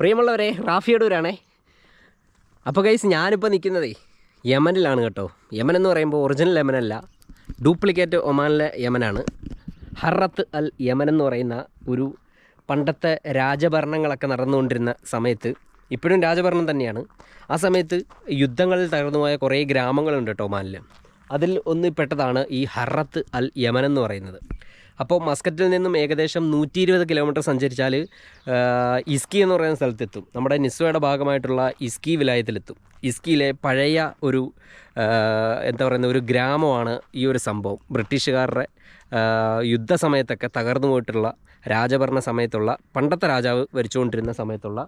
പ്രിയമുള്ളവരെ റാഫിയടൂരാണേ അപ്പോൾ കൈസ് ഞാനിപ്പോൾ നിൽക്കുന്നതേ യമനിലാണ് കേട്ടോ. യമൻ എന്ന് പറയുമ്പോൾ ഒറിജിനൽ യമനല്ല ഡ്യൂപ്ലിക്കേറ്റ് ഒമാനിലെ യമനാണ്. ഹറത്ത് അൽ യമൻ എന്ന് പറയുന്ന ഒരു പണ്ടത്തെ രാജഭരണങ്ങളൊക്കെ നടന്നുകൊണ്ടിരുന്ന സമയത്ത് ഇപ്പോഴും രാജഭരണം തന്നെയാണ്. ആ സമയത്ത് യുദ്ധങ്ങളിൽ തകർന്നുപോയ കുറേ ഗ്രാമങ്ങളുണ്ട് കേട്ടോ ഒമാനിൽ അതിൽ ഒന്ന് പെട്ടതാണ് ഈ ഹറത്ത് അൽ യമൻ എന്ന് പറയുന്നത്. അപ്പോൾ മസ്കറ്റിൽ നിന്നും ഏകദേശം നൂറ്റി ഇരുപത് കിലോമീറ്റർ സഞ്ചരിച്ചാൽ ഇസ്കി എന്ന് പറയുന്ന സ്ഥലത്തെത്തും. നമ്മുടെ നിസ്വയുടെ ഭാഗമായിട്ടുള്ള ഇസ്കി വിലായത്തിലെത്തും. ഇസ്കിയിലെ പഴയ ഒരു എന്താ പറയുന്ന ഒരു ഗ്രാമമാണ് ഈ ഒരു സംഭവം. ബ്രിട്ടീഷുകാരുടെ യുദ്ധസമയത്തൊക്കെ തകർന്നു പോയിട്ടുള്ള രാജഭരണ സമയത്തുള്ള പണ്ടത്തെ രാജാവ് ഭരിച്ചുകൊണ്ടിരുന്ന സമയത്തുള്ള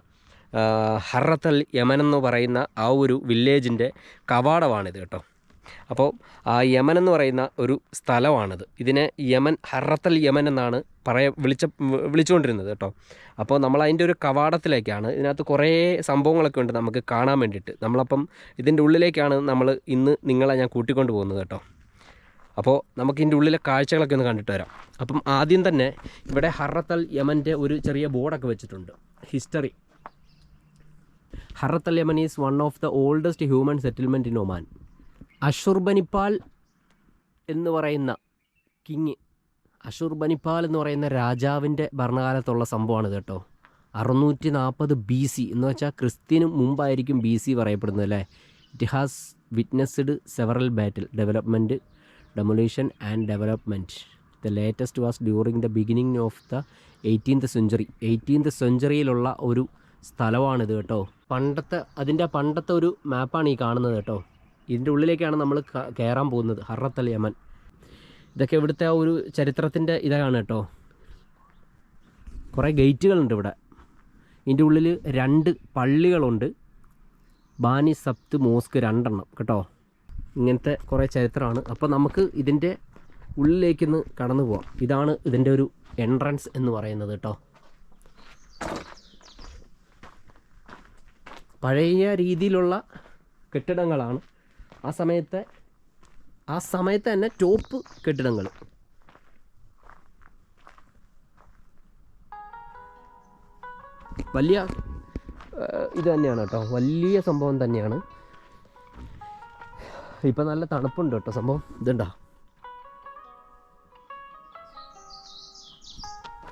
ഹറത്തൽ യമൻ എന്ന് പറയുന്ന ആ ഒരു വില്ലേജിന്റെ കവാടമാണിത് കേട്ടോ. അപ്പോൾ ആ യമൻ എന്ന് പറയുന്ന ഒരു സ്ഥലമാണിത്. ഇതിനെ യമൻ ഹറത്തൽ യമൻ എന്നാണ് പറയ വിളിച്ച വിളിച്ചുകൊണ്ടിരുന്നത് കേട്ടോ. അപ്പോൾ നമ്മൾ അതിന്റെ ഒരു കവാടത്തിലേക്കാണ്. ഇതിനകത്ത് കുറേ സംഭവങ്ങളൊക്കെ ഉണ്ട് നമുക്ക് കാണാൻ വേണ്ടിയിട്ട്. നമ്മളപ്പം ഇതിന്റെ ഉള്ളിലേക്കാണ് നമ്മൾ ഇന്ന് നിങ്ങളെ ഞാൻ കൂട്ടിക്കൊണ്ട് പോകുന്നത് കേട്ടോ. അപ്പോൾ നമുക്ക് ഇതിന്റെ ഉള്ളിലെ കാഴ്ചകളൊക്കെ ഒന്ന് കണ്ടിട്ട് വരാം. അപ്പം ആദ്യം തന്നെ ഇവിടെ ഹറത്തൽ യമന്റെ ഒരു ചെറിയ ബോർഡൊക്കെ വെച്ചിട്ടുണ്ട്. History. Harat al Yemen is one of the oldest human settlement in Oman. Ashurbanipal എന്ന് പറയുന്ന കിങ് അഷുർബനിപ്പാൽ എന്ന് പറയുന്ന രാജാവിന്റെ ഭരണകാലത്തുള്ള സംഭവമാണ് കേട്ടോ. അറുന്നൂറ്റി നാൽപ്പത് ബി സി എന്ന് വെച്ചാൽ ക്രിസ്ത്യന് മുമ്പായിരിക്കും ബി സി പറയപ്പെടുന്നത് അല്ലേ? It has witnessed several battle development demolition and development the latest was during the beginning of the eighteenth century eighteenth സെഞ്ചുറിയിലുള്ള ഒരു സ്ഥലമാണിത് കേട്ടോ. പണ്ടത്തെ അതിന്റെ പണ്ടത്തെ ഒരു മാപ്പാണ് ഈ കാണുന്നത് കേട്ടോ. ഇതിന്റെ ഉള്ളിലേക്കാണ് നമ്മൾ കയറാൻ പോകുന്നത്. Harat al Yemen. ഇതൊക്കെ ഇവിടുത്തെ ആ ഒരു ചരിത്രത്തിന്റെ ഇതാണ് കേട്ടോ. കുറേ ഗേറ്റുകളുണ്ട് ഇവിടെ. ഇതിന്റെ ഉള്ളിൽ രണ്ട് പള്ളികളുണ്ട്. ബാനി സപ്ത് മോസ്ക് രണ്ടെണ്ണം കേട്ടോ. ഇങ്ങനത്തെ കുറേ ചരിത്രമാണ്. അപ്പോൾ നമുക്ക് ഇതിന്റെ ഉള്ളിലേക്കൊന്ന് കടന്നു പോവാം. ഇതാണ് ഇതിന്റെ ഒരു എൻട്രൻസ് എന്ന് പറയുന്നത് കേട്ടോ. പഴയ രീതിയിലുള്ള കെട്ടിടങ്ങളാണ് ആ സമയത്തെ ആ സമയത്ത് തന്നെ ടോപ്പ് കെട്ടിടങ്ങൾ. വലിയ ഇത് തന്നെയാണ് കേട്ടോ. വലിയ സംഭവം തന്നെയാണ്. ഇപ്പം നല്ല തണുപ്പുണ്ട് കേട്ടോ സംഭവം. ഇതുണ്ടോ?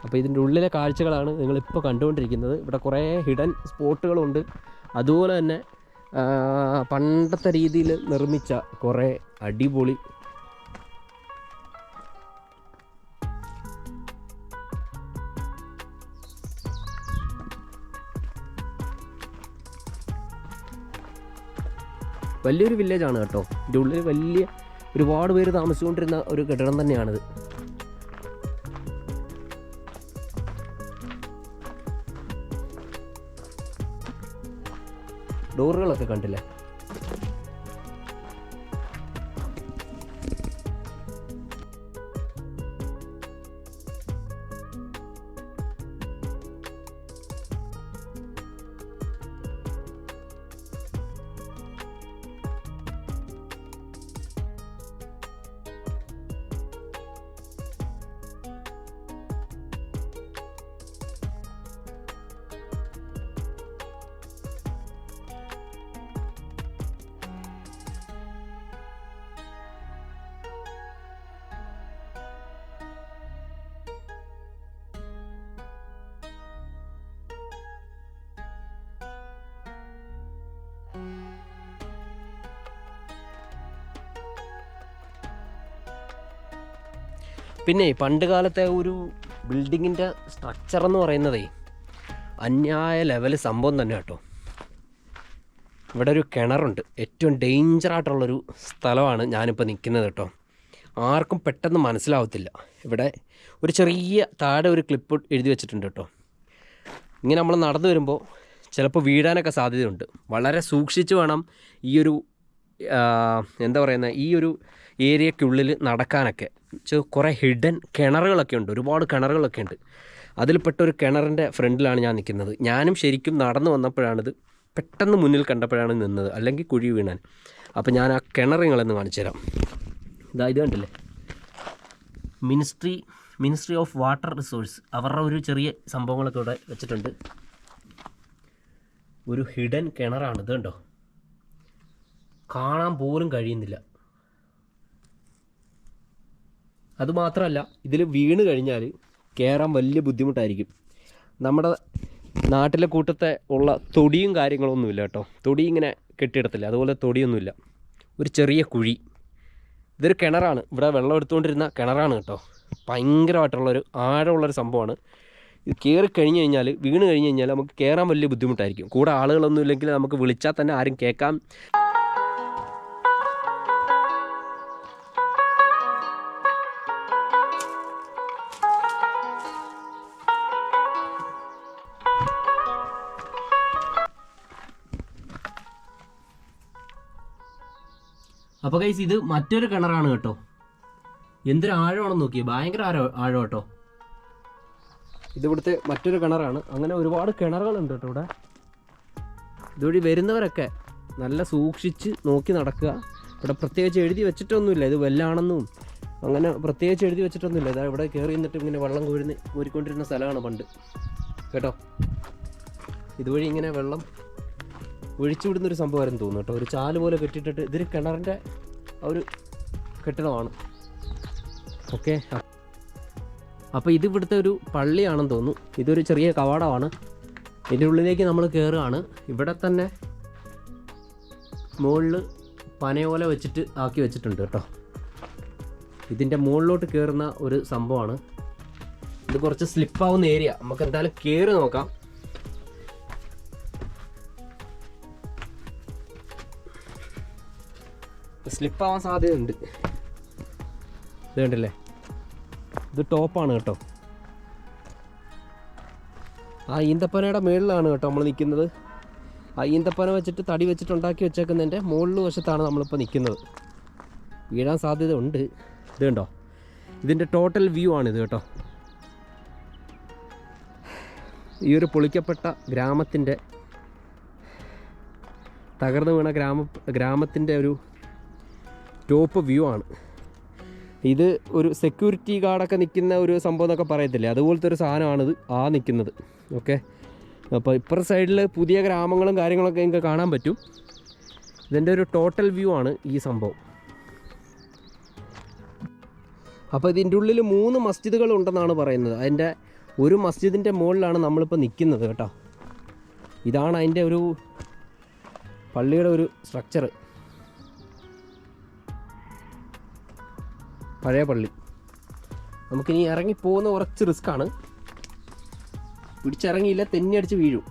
അപ്പോൾ ഇതിന്റെ ഉള്ളിലെ കാഴ്ചകളാണ് നിങ്ങളിപ്പോൾ കണ്ടുകൊണ്ടിരിക്കുന്നത്. ഇവിടെ കുറേ ഹിഡൻ സ്പോട്ടുകളുണ്ട് അതുപോലെ തന്നെ പണ്ടത്തെ രീതിയിൽ നിർമ്മിച്ച കുറേ അടിപൊളി വലിയൊരു വില്ലേജാണ് കേട്ടോ. ഇതിന്റെ ഉള്ളിൽ വലിയ ഒരുപാട് പേര് താമസിച്ചുകൊണ്ടിരുന്ന ഒരു കെട്ടിടം തന്നെയാണിത്. കണ്ടില്ലേ? പിന്നെ പണ്ട് കാലത്തെ ഒരു ബിൽഡിങ്ങിന്റെ സ്ട്രക്ചർ എന്ന് പറയുന്നതേ അന്യായ ലെവൽ സംഭവം തന്നെ കേട്ടോ. ഇവിടെ ഒരു കിണറുണ്ട്. ഏറ്റവും ഡേഞ്ചർ ആയിട്ടുള്ളൊരു സ്ഥലമാണ് ഞാനിപ്പോൾ നിൽക്കുന്നത് കേട്ടോ. ആർക്കും പെട്ടെന്ന് മനസ്സിലാവത്തില്ല. ഇവിടെ ഒരു ചെറിയ താഴെ ഒരു ക്ലിപ്പ് എഴുതി വെച്ചിട്ടുണ്ട് കേട്ടോ. ഇങ്ങനെ നമ്മൾ നടന്നു വരുമ്പോൾ ചിലപ്പോൾ വീഴാനൊക്കെ സാധ്യതയുണ്ട്. വളരെ സൂക്ഷിച്ച് വേണം ഈ ഒരു എന്താ പറയുന്നത് ഈ ഒരു ഏരിയക്കുള്ളിൽ നടക്കാനൊക്കെ. കുറേ ഹിഡൻ കിണറുകളൊക്കെ ഉണ്ട്. ഒരുപാട് കിണറുകളൊക്കെ ഉണ്ട്. അതിൽപ്പെട്ട ഒരു കിണറിന്റെ ഫ്രണ്ടിലാണ് ഞാൻ നിൽക്കുന്നത്. ഞാനും ശരിക്കും നടന്നു വന്നപ്പോഴാണിത് പെട്ടെന്ന് മുന്നിൽ കണ്ടപ്പോഴാണ് നിന്നത്. അല്ലെങ്കിൽ കുഴി വീണാൻ. അപ്പോൾ ഞാൻ ആ കിണറുകളെന്ന് കാണിച്ചു തരാം. ഇതാ ഇത് കണ്ടില്ലേ? Ministry ministry of water resource. അവരുടെ ഒരു ചെറിയ സംഭവങ്ങളൊക്കെ ഇവിടെ വെച്ചിട്ടുണ്ട്. ഒരു ഹിഡൻ കിണറാണ്. ഇത് കണ്ടോ? കാണാൻ പോലും കഴിയുന്നില്ല. അതുമാത്രമല്ല ഇതിൽ വീണ് കഴിഞ്ഞാൽ കയറാൻ വലിയ ബുദ്ധിമുട്ടായിരിക്കും. നമ്മുടെ നാട്ടിലെ കൂട്ടത്തെ ഉള്ള തൊടിയും കാര്യങ്ങളൊന്നുമില്ല കേട്ടോ. തൊടി ഇങ്ങനെ കെട്ടിയിടത്തില്ല. അതുപോലെ തൊടിയൊന്നുമില്ല. ഒരു ചെറിയ കുഴി. ഇതൊരു കിണറാണ്. ഇവിടെ വെള്ളം എടുത്തുകൊണ്ടിരുന്ന കിണറാണ് കേട്ടോ. ഭയങ്കരമായിട്ടുള്ളൊരു ആഴമുള്ളൊരു സംഭവമാണ്. കയറി കഴിഞ്ഞ് കഴിഞ്ഞാൽ വീണ് കഴിഞ്ഞ് കഴിഞ്ഞാൽ നമുക്ക് കയറാൻ വലിയ ബുദ്ധിമുട്ടായിരിക്കും. കൂടെ ആളുകളൊന്നും ഇല്ലെങ്കിൽ നമുക്ക് വിളിച്ചാൽ തന്നെ ആരും കേൾക്കാം. അപ്പോൾ കൈസ് ഇത് മറ്റൊരു കിണറാണ് കേട്ടോ. എന്തൊരു ആഴമാണെന്ന് നോക്കി ഭയങ്കര ആഴം ആഴം കേട്ടോ ഇതിവിടുത്തെ മറ്റൊരു കിണറാണ്. അങ്ങനെ ഒരുപാട് കിണറുകളുണ്ട് കേട്ടോ ഇവിടെ. ഇതുവഴി വരുന്നവരൊക്കെ നല്ല സൂക്ഷിച്ച് നോക്കി നടക്കുക. ഇവിടെ പ്രത്യേകിച്ച് എഴുതി വെച്ചിട്ടൊന്നുമില്ല. ഇത് വെല്ലാണെന്നും അങ്ങനെ പ്രത്യേകിച്ച് എഴുതി വെച്ചിട്ടൊന്നുമില്ല. ഇതാ ഇവിടെ കയറി നിന്നിട്ട് ഇങ്ങനെ വെള്ളം കോരുന്ന് കോരിക്കൊണ്ടിരുന്ന സ്ഥലമാണ് പണ്ട്. കേട്ടോ? ഇതുവഴി ഇങ്ങനെ വെള്ളം ഒഴിച്ചു സംഭവം സംഭവമായിരുന്നു തോന്നുന്നു കേട്ടോ. ഒരു ചാൽ പോലെ കെട്ടിട്ടിട്ട് ഇതൊരു കിണറിന്റെ ഒരു കെട്ടിടമാണ്. ഓക്കെ. അപ്പോൾ ഇത് ഇവിടുത്തെ ഒരു പള്ളിയാണെന്ന് തോന്നുന്നു. ഇതൊരു ചെറിയ കവാടമാണ്. ഇതിന്റെ ഉള്ളിലേക്ക് നമ്മൾ കയറുകയാണ് ഇവിടെ തന്നെ മുകളിൽ പനയോല വെച്ചിട്ട് ആക്കി വെച്ചിട്ടുണ്ട് കേട്ടോ. ഇതിന്റെ മുകളിലോട്ട് കയറുന്ന ഒരു സംഭവമാണ്. ഇത് കുറച്ച് സ്ലിപ്പാവുന്ന ഏരിയ. നമുക്ക് എന്തായാലും കയറി നോക്കാം. സ്ലിപ്പാവാൻ സാധ്യതയുണ്ട്. ഇതുണ്ടല്ലേ ഇത് ടോപ്പാണ് കേട്ടോ. ആ ഈന്തപ്പനയുടെ മുകളിലാണ് കേട്ടോ നമ്മൾ നിൽക്കുന്നത്. ആ ഈന്തപ്പന വെച്ചിട്ട് തടി വെച്ചിട്ട് ഉണ്ടാക്കി വെച്ചേക്കുന്നതിന്റെ മുകളിൽ വശത്താണ് നമ്മളിപ്പോൾ നിൽക്കുന്നത്. വീഴാൻ സാധ്യത ഉണ്ട് ഇത് കണ്ടോ? ഇതിന്റെ ടോട്ടൽ വ്യൂ ആണിത് കേട്ടോ. ഈ ഒരു പൊളിക്കപ്പെട്ട ഗ്രാമത്തിന്റെ തകർന്നു വീണ ഗ്രാമ ഗ്രാമത്തിന്റെ ഒരു ടോപ്പ് വ്യൂ ആണ്. ഇത് ഒരു സെക്യൂരിറ്റി ഗാർഡൊക്കെ നിൽക്കുന്ന ഒരു സംഭവം എന്നൊക്കെ പറയത്തില്ലേ? അതുപോലത്തെ ഒരു സാധനമാണിത്. ആ നിൽക്കുന്നത്. ഓക്കെ? അപ്പോൾ ഇപ്പുറ സൈഡിൽ പുതിയ ഗ്രാമങ്ങളും കാര്യങ്ങളൊക്കെ നിങ്ങൾക്ക് കാണാൻ പറ്റും. ഇതിന്റെ ഒരു ടോട്ടൽ വ്യൂ ആണ് ഈ സംഭവം. അപ്പോൾ ഇതിന്റെ ഉള്ളിൽ മൂന്ന് മസ്ജിദുകൾ ഉണ്ടെന്നാണ് പറയുന്നത്. അതിന്റെ ഒരു മസ്ജിദിന്റെ മുകളിലാണ് നമ്മളിപ്പോൾ നിൽക്കുന്നത് കേട്ടോ. ഇതാണ് അതിന്റെ ഒരു പള്ളിയുടെ ഒരു സ്ട്രക്ചർ പഴയ പള്ളി. നമുക്കിനി ഇറങ്ങി പോകുന്ന കുറച്ച് റിസ്ക്കാണ് പിടിച്ചിറങ്ങിയില്ല തെന്നി അടിച്ച് വീഴും.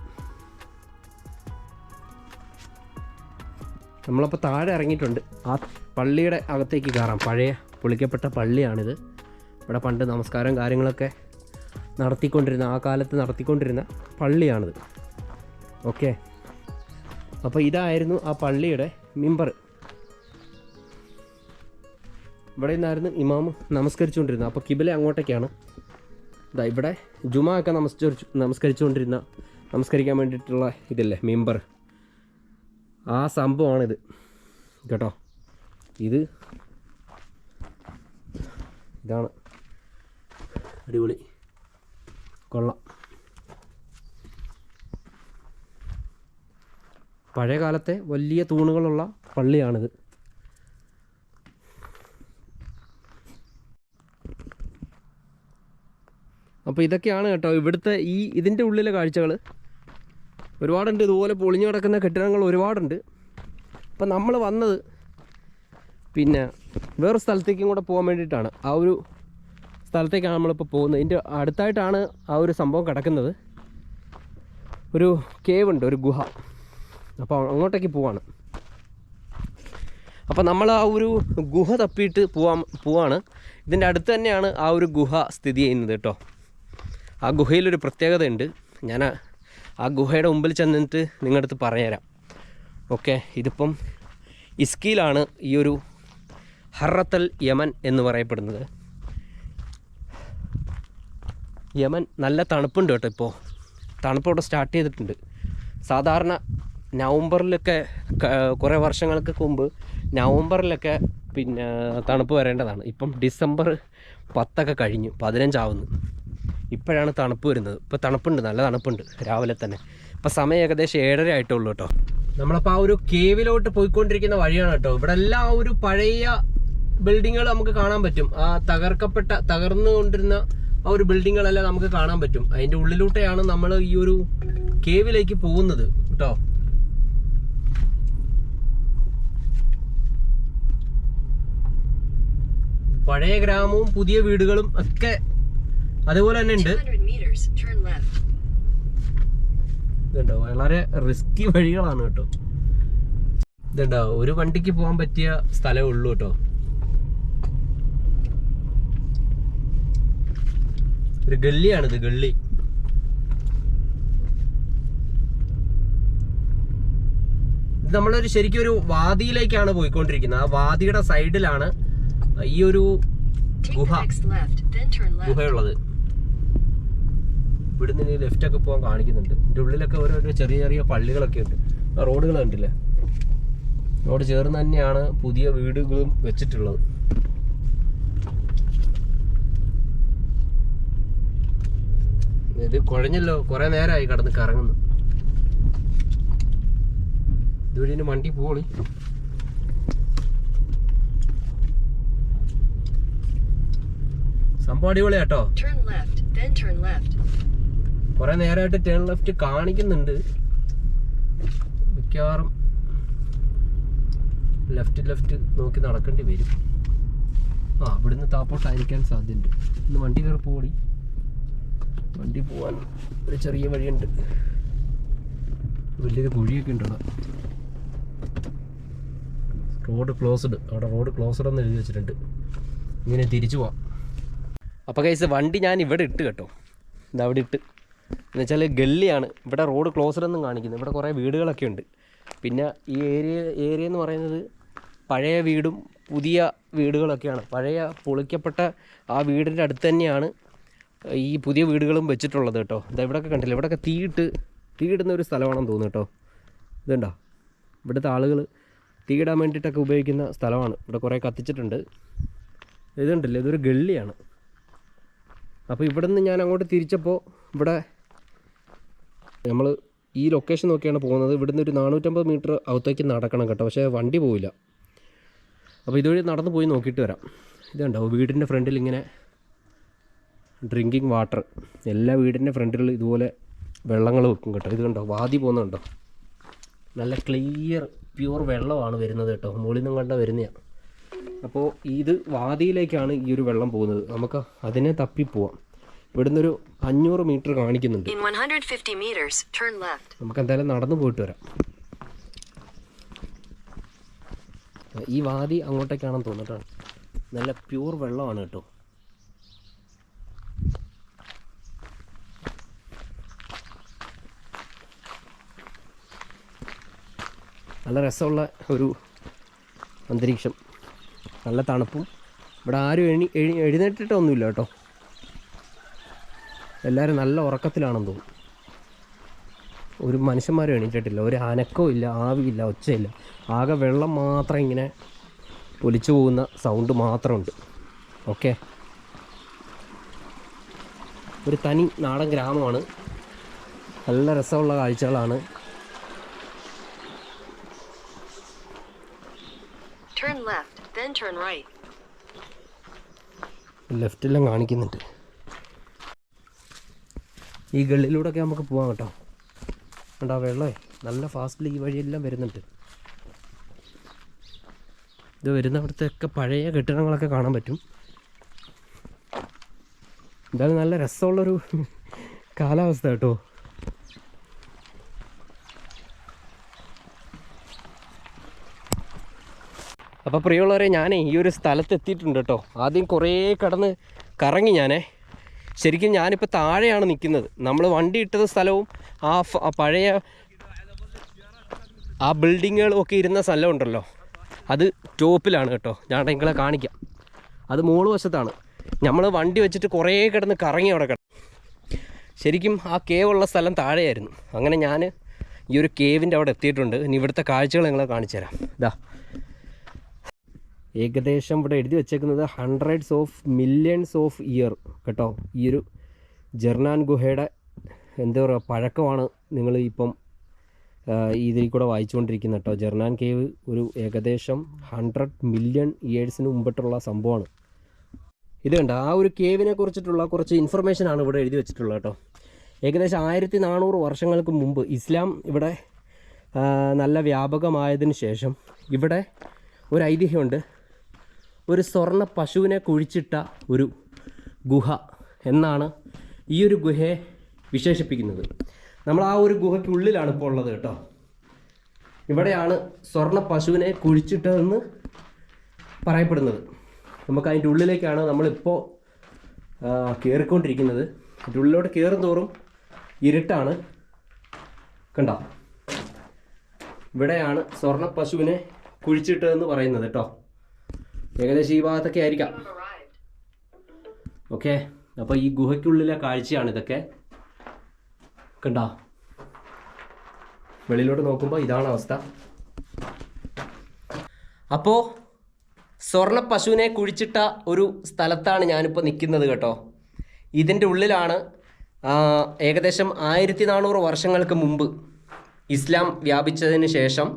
നമ്മളപ്പോൾ താഴെ ഇറങ്ങിയിട്ടുണ്ട്. ആ പള്ളിയുടെ അകത്തേക്ക് കയറാം. പഴയ പൊളിക്കപ്പെട്ട പള്ളിയാണിത്. ഇവിടെ പണ്ട് നമസ്കാരം കാര്യങ്ങളൊക്കെ നടത്തിക്കൊണ്ടിരുന്ന ആ കാലത്ത് നടത്തിക്കൊണ്ടിരുന്ന പള്ളിയാണിത്. ഓക്കെ അപ്പോൾ ഇതായിരുന്നു ആ പള്ളിയുടെ മിമ്പർ ഇവിടെ നിന്നായിരുന്നു ഇമാം നമസ്കരിച്ചുകൊണ്ടിരുന്നത്. അപ്പോൾ കിബില അങ്ങോട്ടേക്കാണ്. ഇതാ ഇവിടെ ജുമാ ഒക്കെ നമസ്കരിച്ചു നമസ്കരിച്ചുകൊണ്ടിരുന്ന നമസ്കരിക്കാൻ വേണ്ടിയിട്ടുള്ള ഇതില്ലേ മെമ്പർ. ആ സംഭവമാണിത്. കേട്ടോ? ഇത് ഇതാണ്. അടിപൊളി. കൊള്ളാം. പഴയ കാലത്തെ വലിയ തൂണുകളുള്ള പള്ളിയാണിത്. അപ്പോൾ ഇതൊക്കെയാണ് കേട്ടോ ഇവിടുത്തെ ഈ ഇതിന്റെ ഉള്ളിലെ കാഴ്ചകൾ ഒരുപാടുണ്ട് ഇതുപോലെ പൊളിഞ്ഞു കിടക്കുന്ന കെട്ടിടങ്ങൾ ഒരുപാടുണ്ട്. അപ്പം നമ്മൾ വന്നത് പിന്നെ വേറൊരു സ്ഥലത്തേക്കും കൂടെ പോകാൻ വേണ്ടിയിട്ടാണ്. ആ ഒരു സ്ഥലത്തേക്കാണ് നമ്മളിപ്പോൾ പോകുന്നത്. ഇതിന്റെ അടുത്തായിട്ടാണ് ആ ഒരു സംഭവം കിടക്കുന്നത്. ഒരു കേവ് ഉണ്ട് ഒരു ഗുഹ. അപ്പോൾ അങ്ങോട്ടേക്ക് പോവാണ്. അപ്പോൾ നമ്മൾ ആ ഒരു ഗുഹ തപ്പിയിട്ട് പോവാൻ പോവാണ്. ഇതിന്റെ അടുത്ത് തന്നെയാണ് ആ ഒരു ഗുഹ സ്ഥിതി ചെയ്യുന്നത് കേട്ടോ. ആ ഗുഹയിലൊരു പ്രത്യേകതയുണ്ട്. ഞാൻ ആ- ഗുഹയുടെ മുമ്പിൽ ചെന്നിട്ട് നിങ്ങളുടെ അടുത്ത് പറഞ്ഞുതരാം. ഓക്കെ ഇതിപ്പം ഇസ്കിയിലാണ് ഈ ഒരു ഹറത്തൽ യമൻ എന്ന് പറയപ്പെടുന്നത്. യമൻ നല്ല തണുപ്പുണ്ട് കേട്ടോ ഇപ്പോൾ തണുപ്പ് ഇവിടെ സ്റ്റാർട്ട് ചെയ്തിട്ടുണ്ട്. സാധാരണ നവംബറിലൊക്കെ കുറേ വർഷങ്ങൾക്ക് മുമ്പ് നവംബറിലൊക്കെ പിന്നെ തണുപ്പ് വരേണ്ടതാണ്. ഇപ്പം ഡിസംബർ പത്തൊക്കെ കഴിഞ്ഞു പതിനഞ്ചാവുന്നു. ഇപ്പോഴാണ് തണുപ്പ് വരുന്നത്. ഇപ്പോൾ തണുപ്പുണ്ട് നല്ല തണുപ്പുണ്ട് രാവിലെ തന്നെ. അപ്പോൾ സമയം ഏകദേശം ഏഴര ആയിട്ടുള്ളൂ കേട്ടോ. നമ്മളപ്പോൾ ആ ഒരു കേവിലോട്ട് പോയിക്കൊണ്ടിരിക്കുന്ന വഴിയാണ് കേട്ടോ. ഇവിടെ എല്ലാം ഒരു പഴയ ബിൽഡിങ്ങുകൾ നമുക്ക് കാണാൻ പറ്റും. ആ തകർക്കപ്പെട്ട തകർന്നുകൊണ്ടിരുന്ന ആ ഒരു ബിൽഡിങ്ങുകളെല്ലാം നമുക്ക് കാണാൻ പറ്റും. അതിന്റെ ഉള്ളിലൂടെയാണ് നമ്മൾ ഈ ഒരു കേവിലേക്ക് പോകുന്നത് കേട്ടോ. പഴയ ഗ്രാമവും പുതിയ വീടുകളും ഒക്കെ അതുപോലെ തന്നെ ഉണ്ട് 200 meters, turn left. ഇതുണ്ടോ? വളരെ റിസ്കി വഴികളാണ് കേട്ടോ. ഇതുണ്ടോ? ഒരു വണ്ടിക്ക് പോകാൻ പറ്റിയ സ്ഥലമേ ഉള്ളൂ കേട്ടോ. ഒരു ഗള്ളിയാണിത് ഗള്ളി. ഇത് നമ്മളൊരു ശരിക്കും ഒരു വാദിയിലേക്കാണ് പോയിക്കൊണ്ടിരിക്കുന്നത്. ആ വാദിയുടെ സൈഡിലാണ് ഈ ഒരു ഗുഹ. ഗുഹയുള്ളത്. ഇവിടുന്ന് ഇനി ലെഫ്റ്റ് ഒക്കെ പോകാൻ കാണിക്കുന്നുണ്ട്. ഇതിന്റെ ഉള്ളിലൊക്കെ ഓരോരോ ചെറിയ ചെറിയ പള്ളികളൊക്കെ ഉണ്ട്. ആ റോഡുകൾ കണ്ടില്ലേ? റോഡ് ചേർന്ന് തന്നെയാണ് പുതിയ വീടുകളും വെച്ചിട്ടുള്ളത്. ഇത് കുഴഞ്ഞല്ലോ. കുറെ നേരമായി കടന്ന് കറങ്ങുന്നു. ഇതുവഴി ഇനി വണ്ടി പോളി സംഭവം അടിപൊളിയാ കുറെ നേരമായിട്ട് ടേൺ ലെഫ്റ്റ് കാണിക്കുന്നുണ്ട്. മിക്കവാറും ലെഫ്റ്റ് ലെഫ്റ്റ് നോക്കി നടക്കേണ്ടി വരും. ആ ഇവിടുന്ന് താപ്പോട്ടായിരിക്കാൻ സാധ്യതയുണ്ട്. ഇന്ന് വണ്ടി കയറി പോടി. വണ്ടി പോവാൻ ഒരു ചെറിയ വഴിയുണ്ട്. വലിയൊരു കുഴിയൊക്കെ ഉണ്ട് റോഡ് ക്ലോസ്ഡ് അവിടെ റോഡ് ക്ലോസ്ഡ് എന്ന് എഴുതി വെച്ചിട്ടുണ്ട്. ഇങ്ങനെ തിരിച്ചു പോവാം. അപ്പോൾ കൈസ് വണ്ടി ഞാൻ ഇവിടെ ഇട്ട് കേട്ടോ. ഇതവിടെ ഇട്ട്. എന്ന് വെച്ചാൽ ഗള്ളിയാണ്. ഇവിടെ റോഡ് ക്ലോസർ എന്നും കാണിക്കുന്നു ഇവിടെ കുറേ വീടുകളൊക്കെ ഉണ്ട്. പിന്നെ ഈ ഏരിയ ഏരിയ എന്ന് പറയുന്നത് പഴയ വീടും പുതിയ വീടുകളൊക്കെയാണ്. പഴയ പൊളിക്കപ്പെട്ട ആ വീടിന്റെ അടുത്ത് തന്നെയാണ് ഈ പുതിയ വീടുകളും വെച്ചിട്ടുള്ളത് കേട്ടോ. ഇതാ ഇവിടെയൊക്കെ കണ്ടില്ല? ഇവിടെയൊക്കെ തീയിട്ട് തീയിടുന്ന ഒരു സ്ഥലമാണെന്ന് തോന്നുന്നു കേട്ടോ. ഇതുണ്ടോ? ഇവിടുത്തെ ആളുകൾ തീയിടാൻ വേണ്ടിയിട്ടൊക്കെ ഉപയോഗിക്കുന്ന സ്ഥലമാണ്. ഇവിടെ കുറേ കത്തിച്ചിട്ടുണ്ട്. ഇതുണ്ടല്ലോ? ഇതൊരു ഗള്ളിയാണ്. അപ്പോൾ ഇവിടെ നിന്ന് ഞാൻ അങ്ങോട്ട് തിരിച്ചപ്പോൾ ഇവിടെ നമ്മൾ ഈ ലൊക്കേഷൻ നോക്കിയാണ് പോകുന്നത്. ഇവിടുന്ന് ഒരു നാനൂറ്റമ്പത് മീറ്റർ അകത്തേക്ക് നടക്കണം കേട്ടോ. പക്ഷേ വണ്ടി പോവില്ല. അപ്പോൾ ഇതുവഴി നടന്ന് പോയി നോക്കിയിട്ട് വരാം. ഇതുണ്ടോ വീടിന്റെ ഫ്രണ്ടിൽ ഇങ്ങനെ ഡ്രിങ്കിങ് വാട്ടർ എല്ലാ വീടിന്റെ ഫ്രണ്ടിൽ ഇതുപോലെ വെള്ളങ്ങൾ വെക്കും കേട്ടോ. ഇത് കണ്ടോ? വാതി പോകുന്നുണ്ടോ നല്ല ക്ലിയർ പ്യുവർ വെള്ളമാണ് വരുന്നത് കേട്ടോ. മുകളിൽ നിന്നും കണ്ട വരുന്നതാണ് അപ്പോൾ ഇത് വാതിയിലേക്കാണ് ഈ ഒരു വെള്ളം പോകുന്നത്. നമുക്ക് അതിനെ തപ്പി പോവാം. ഇവിടുന്ന് ഒരു അഞ്ഞൂറ് മീറ്റർ കാണിക്കുന്നുണ്ട്. In 150 meters, turn left. നമുക്ക് എന്തായാലും നടന്നു പോയിട്ട് വരാം. ഈ വാതി അങ്ങോട്ടേക്കാണെന്ന് തോന്നിട്ടാണ് നല്ല പ്യൂർ വെള്ളമാണ് കേട്ടോ. നല്ല രസമുള്ള ഒരു അന്തരീക്ഷം. നല്ല തണുപ്പും. ഇവിടെ ആരും എണി എഴുന്നേറ്റിട്ടൊന്നുമില്ല കേട്ടോ. എല്ലാവരും നല്ല ഉറക്കത്തിലാണെന്ന് തോന്നുന്നു. ഒരു മനുഷ്യന്മാരും എണീറ്റിട്ടില്ല ഒരു അനക്കവും ഇല്ല ആവിയില്ല ഒച്ചയില്ല. ആകെ വെള്ളം മാത്രം ഇങ്ങനെ പൊലിച്ചു പോകുന്ന സൗണ്ട് മാത്രമുണ്ട്. ഓക്കെ ഒരു തനി നാടൻ ഗ്രാമമാണ്. നല്ല രസമുള്ള കാഴ്ചകളാണ്. ലെഫ്റ്റെല്ലാം കാണിക്കുന്നുണ്ട്. ഈ ഗള്ളിലൂടെയൊക്കെ നമുക്ക് പോകാം കേട്ടോ. കണ്ടോ വെള്ളമേ? നല്ല ഫാസ്റ്റിൽ ഈ വഴിയെല്ലാം വരുന്നുണ്ട്. ഇത് ഒക്കെ പഴയ കെട്ടിടങ്ങളൊക്കെ കാണാൻ പറ്റും. എന്തായാലും നല്ല രസമുള്ളൊരു കാലാവസ്ഥ കേട്ടോ. അപ്പോൾ പ്രിയമുള്ളവരെ ഞാനേ ഈ ഒരു സ്ഥലത്ത് എത്തിയിട്ടുണ്ട് കേട്ടോ. ആദ്യം കുറേ കടന്ന് കറങ്ങി ഞാനേ. ശരിക്കും ഞാനിപ്പോൾ താഴെയാണ് നിൽക്കുന്നത് നമ്മൾ വണ്ടി ഇട്ടത് സ്ഥലവും ആ പഴയ ആ ബിൽഡിങ്ങുകളും ഒക്കെ ഇരുന്ന സ്ഥലം ഉണ്ടല്ലോ. അത് ടോപ്പിലാണ് കേട്ടോ. ഞാൻ നിങ്ങളെ കാണിക്കാം. അത് മോൾ വശത്താണ്. നമ്മൾ വണ്ടി വെച്ചിട്ട് കുറേ കിടന്ന് കറങ്ങി അവിടെ കിടന്നു ശരിക്കും ആ കേവ് ഉള്ള സ്ഥലം താഴെയായിരുന്നു. അങ്ങനെ ഞാൻ ഈ ഒരു കേവിന്റെ അവിടെ എത്തിയിട്ടുണ്ട്. ഇനി ഇവിടുത്തെ കാഴ്ചകൾ നിങ്ങളെ കാണിച്ചു തരാം ഇതാ ഏകദേശം ഇവിടെ എഴുതി വെച്ചേക്കുന്നത് hundreds of millions of year കേട്ടോ. ഈ ഒരു ജെർനാൻ ഗുഹയുടെ എന്താ പറയുക പഴക്കമാണ് നിങ്ങൾ ഇപ്പം ഇതിൽ കൂടെ വായിച്ചുകൊണ്ടിരിക്കുന്നത് കേട്ടോ. ജെർണാൻ കേവ് ഒരു ഏകദേശം ഹൺഡ്രഡ് മില്യൺ ഇയേഴ്സിന് മുമ്പിട്ടുള്ള സംഭവമാണ്. ഇത് കണ്ട? ആ ഒരു കേവിനെ കുറിച്ചിട്ടുള്ള കുറച്ച് ഇൻഫർമേഷനാണ് ഇവിടെ എഴുതി വെച്ചിട്ടുള്ളത് കേട്ടോ. ഏകദേശം ആയിരത്തി നാനൂറ് വർഷങ്ങൾക്ക് മുമ്പ് ഇസ്ലാം ഇവിടെ നല്ല വ്യാപകമായതിനു ശേഷം ഇവിടെ ഒരു ഐതിഹ്യമുണ്ട്. ഒരു സ്വർണ പശുവിനെ കുഴിച്ചിട്ട ഒരു ഗുഹ എന്നാണ് ഈ ഒരു ഗുഹയെ വിശേഷിപ്പിക്കുന്നത്. നമ്മൾ ആ ഒരു ഗുഹയ്ക്കുള്ളിലാണ് ഇപ്പോൾ ഉള്ളത് കേട്ടോ. ഇവിടെയാണ് സ്വർണ പശുവിനെ കുഴിച്ചിട്ടതെന്ന് പറയപ്പെടുന്നത്. നമുക്ക് അതിന്റെ ഉള്ളിലേക്കാണ് നമ്മളിപ്പോൾ കയറിക്കൊണ്ടിരിക്കുന്നത് അതിന്റെ ഉള്ളിലോട്ട് കയറും തോറും ഇരുട്ടാണ്. കണ്ട? ഇവിടെയാണ് സ്വർണ പശുവിനെ കുഴിച്ചിട്ടതെന്ന് പറയുന്നത് കേട്ടോ. ഏകദേശം ഈ ഭാഗത്തൊക്കെ ആയിരിക്കാം. ഓക്കെ. അപ്പോൾ ഈ ഗുഹയ്ക്കുള്ളിലെ കാഴ്ചയാണ് ഇതൊക്കെ. കണ്ടോ? വെളിയിലോട്ട് നോക്കുമ്പോൾ ഇതാണ് അവസ്ഥ. അപ്പോൾ സ്വർണ പശുവിനെ കുഴിച്ചിട്ട ഒരു സ്ഥലത്താണ് ഞാനിപ്പോൾ നിൽക്കുന്നത് കേട്ടോ. ഇതിന്റെ ഉള്ളിലാണ് ഏകദേശം ആയിരത്തി നാനൂറ് വർഷങ്ങൾക്ക് മുമ്പ് ഇസ്ലാം വ്യാപിച്ചതിന് ശേഷം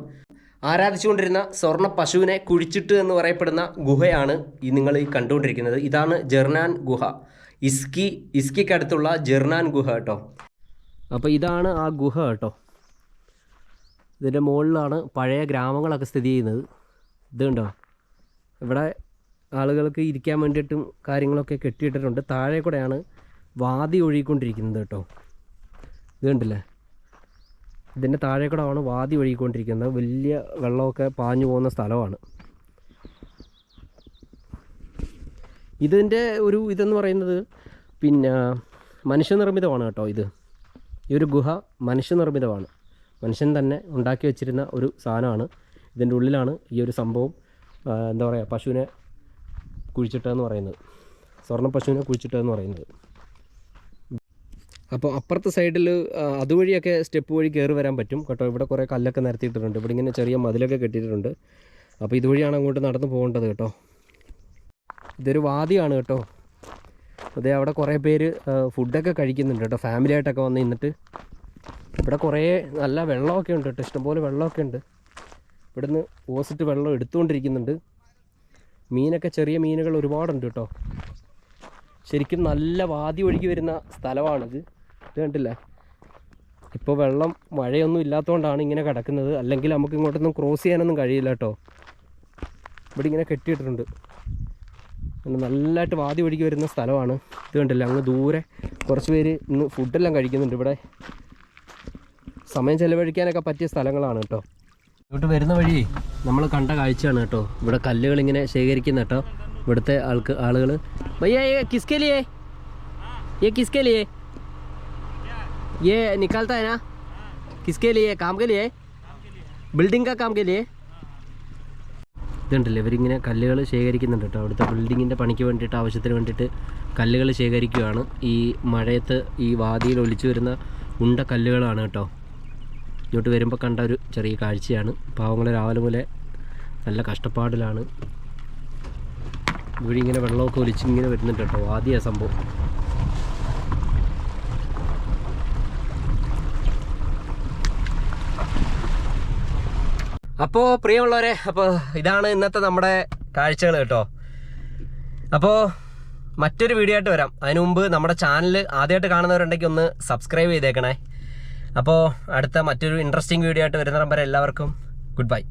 ആരാധിച്ചുകൊണ്ടിരുന്ന സ്വർണ പശുവിനെ കുഴിച്ചിട്ട് എന്ന് പറയപ്പെടുന്ന ഗുഹയാണ് ഈ നിങ്ങൾ ഈ കണ്ടുകൊണ്ടിരിക്കുന്നത്. ഇതാണ് ജെർനാൻ ഗുഹ. ഇസ്കി ഇസ്കിക്കടുത്തുള്ള ജെർനാൻ ഗുഹ കേട്ടോ. അപ്പോൾ ഇതാണ് ആ ഗുഹ കേട്ടോ. ഇതിന്റെ മുകളിലാണ് പഴയ ഗ്രാമങ്ങളൊക്കെ സ്ഥിതി ചെയ്യുന്നത്. ഇതുണ്ടോ ഇവിടെ ആളുകൾക്ക് ഇരിക്കാൻ വേണ്ടിയിട്ടും കാര്യങ്ങളൊക്കെ കെട്ടിയിട്ടിട്ടുണ്ട്. താഴെ കൂടെയാണ് വാതി ഒഴുകിക്കൊണ്ടിരിക്കുന്നത് കേട്ടോ. ഇത് കണ്ടില്ലേ? ഇതിന്റെ താഴെ കൂടെ ആണ് വാതി ഒഴുകിക്കൊണ്ടിരിക്കുന്നത്. വലിയ വെള്ളമൊക്കെ പാഞ്ഞു പോകുന്ന സ്ഥലമാണ്. ഇതിന്റെ ഒരു ഇതെന്ന് പറയുന്നത് പിന്നെ മനുഷ്യനിർമ്മിതമാണ് കേട്ടോ ഇത്. ഈ ഒരു ഗുഹ മനുഷ്യനിർമ്മിതമാണ്. മനുഷ്യൻ തന്നെ ഉണ്ടാക്കി വെച്ചിരുന്ന ഒരു സാധനമാണ്. ഇതിന്റെ ഉള്ളിലാണ് ഈ ഒരു സംഭവം എന്താ പറയുക പശുവിനെ കുഴിച്ചിട്ടതെന്ന് പറയുന്നത്. സ്വർണ പശുവിനെ കുഴിച്ചിട്ടതെന്ന് പറയുന്നത്. അപ്പോൾ അപ്പുറത്തെ സൈഡിൽ അതുവഴിയൊക്കെ സ്റ്റെപ്പ് വഴി കയറി വരാൻ പറ്റും. കേട്ടോ ഇവിടെ കുറേ കല്ലൊക്കെ നിരത്തിയിട്ടുണ്ട് ഇവിടെ ഇങ്ങനെ ചെറിയ മതിലൊക്കെ കെട്ടിയിട്ടുണ്ട്. അപ്പോൾ ഇതുവഴിയാണ് അങ്ങോട്ട് നടന്നു പോകേണ്ടത് കേട്ടോ. ഇതൊരു വാദിയാണ് കേട്ടോ. അതേ അവിടെ കുറേ പേര് ഫുഡൊക്കെ കഴിക്കുന്നുണ്ട് കേട്ടോ. ഫാമിലി ആയിട്ടൊക്കെ വന്ന് നിന്നിട്ട്. ഇവിടെ കുറേ നല്ല വെള്ളമൊക്കെ ഉണ്ട് കേട്ടോ. ഇഷ്ടംപോലെ വെള്ളമൊക്കെ ഉണ്ട്. ഇവിടുന്ന് ഓസിറ്റ് വെള്ളം എടുത്തുകൊണ്ടിരിക്കുന്നുണ്ട്. മീനൊക്കെ ചെറിയ മീനുകൾ ഒരുപാടുണ്ട് കേട്ടോ. ശരിക്കും നല്ല വാതി ഒഴുകി വരുന്ന സ്ഥലമാണിത്. ഇത് കണ്ടില്ലേ? ഇപ്പോൾ വെള്ളം മഴയൊന്നും ഇല്ലാത്തതുകൊണ്ടാണ് ഇങ്ങനെ കിടക്കുന്നത്. അല്ലെങ്കിൽ നമുക്ക് ഇങ്ങോട്ടൊന്നും ക്രോസ് ചെയ്യാനൊന്നും കഴിയില്ല കേട്ടോ. ഇവിടെ ഇങ്ങനെ കെട്ടിയിട്ടിട്ടുണ്ട്. നല്ലതായിട്ട് വാതി ഒഴുകി വരുന്ന സ്ഥലമാണ്. ഇത് കണ്ടില്ല? അങ്ങ് ദൂരെ കുറച്ച് പേര് ഇന്ന് ഫുഡെല്ലാം കഴിക്കുന്നുണ്ട് ഇവിടെ. സമയം ചിലവഴിക്കാനൊക്കെ പറ്റിയ സ്ഥലങ്ങളാണ് കേട്ടോ. ഇങ്ങോട്ട് വരുന്ന വഴി നമ്മൾ കണ്ട കാഴ്ചയാണ് കേട്ടോ. ഇവിടെ കല്ലുകൾ ഇങ്ങനെ ശേഖരിക്കുന്ന കേട്ടോ. ഇവിടുത്തെ ആൾക്ക് ആളുകൾ ഭയ്യ കിസ്കലിയേ. ഏ കിസ്കലിയേ. ये किसके लिए ये निकालता है ना किसके लिए काम के लिए बिल्डिंग का काम के लिए ഇതുണ്ടല്ലേ ഇവരിങ്ങനെ കല്ലുകൾ ശേഖരിക്കുന്നുണ്ട് കേട്ടോ അവിടുത്തെ ബിൽഡിങ്ങിൻ്റെ പണിക്ക് വേണ്ടിയിട്ട് ആവശ്യത്തിന് വേണ്ടിയിട്ട് കല്ലുകൾ ശേഖരിക്കുകയാണ് ഈ മഴയത്ത് ഈ വാതിയിൽ ഒലിച്ചു വരുന്ന ഉണ്ട കല്ലുകളാണ് കേട്ടോ ഇങ്ങോട്ട് വരുമ്പോൾ കണ്ട ഒരു ചെറിയ കാഴ്ചയാണ് പാവങ്ങൾ രാവിലെ മുതലേ നല്ല കഷ്ടപ്പാടിലാണ് ഇവിടെ ഇങ്ങനെ വെള്ളമൊക്കെ ഒലിച്ച് ഇങ്ങനെ വരുന്നുണ്ട് കേട്ടോ ആദ്യ സംഭവം അപ്പോൾ പ്രിയമുള്ളവരെ അപ്പോൾ ഇതാണ് ഇന്നത്തെ നമ്മുടെ കാഴ്ചകൾ കേട്ടോ. അപ്പോൾ മറ്റൊരു വീഡിയോ ആയിട്ട് വരാം. അതിനു മുമ്പ് നമ്മുടെ ചാനൽ ആദ്യമായിട്ട് കാണുന്നവരുണ്ടെങ്കിൽ ഒന്ന് സബ്സ്ക്രൈബ് ചെയ്തേക്കണേ. അപ്പോൾ അടുത്ത മറ്റൊരു ഇൻട്രസ്റ്റിംഗ് വീഡിയോ ആയിട്ട് വരുന്നിടം വരെ എല്ലാവർക്കും ഗുഡ് ബൈ